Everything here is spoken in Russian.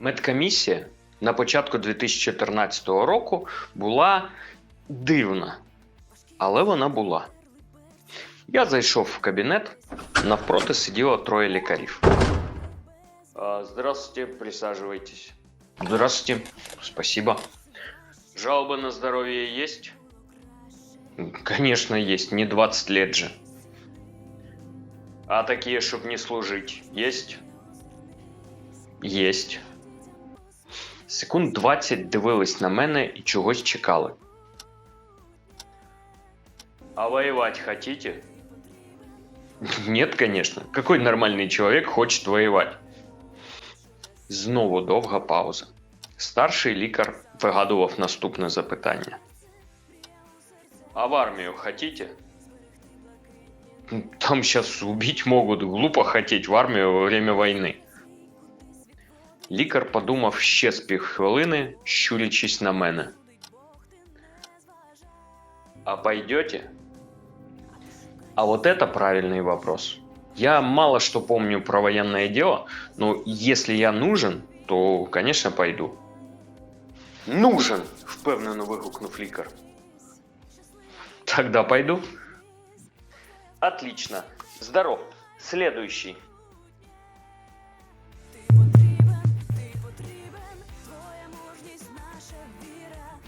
Медкомісія на початку 2014 року була дивна, але вона була. Я зайшов в кабінет, навпроти сиділо троє лікарів. А, Здравствуйте, присаживайтесь. Здравствуйте, спасибо. Жалобы на здоровье есть? Конечно, есть, не 20 лет же. А такие, чтобы не служить, есть? Есть. Секунд 20 дивились на мене і чогось чекали. А воевать хотите? Нет, конечно. Какой нормальный человек хочет воевать? Знову довга пауза. Старший лікар вигадував наступне запитання. А в армію хотите? Там сейчас убить могут. Глупо хотеть в армію во время війни. Лікар подумав ще з півхвилини, щурячись на мене. А пойдете? А вот это правильный вопрос. Я мало что помню про военное дело, но если я нужен, то, конечно, пойду. Нужен! впевнено вигукнув лікар. Тогда пойду. Отлично. Здоров. Следующий.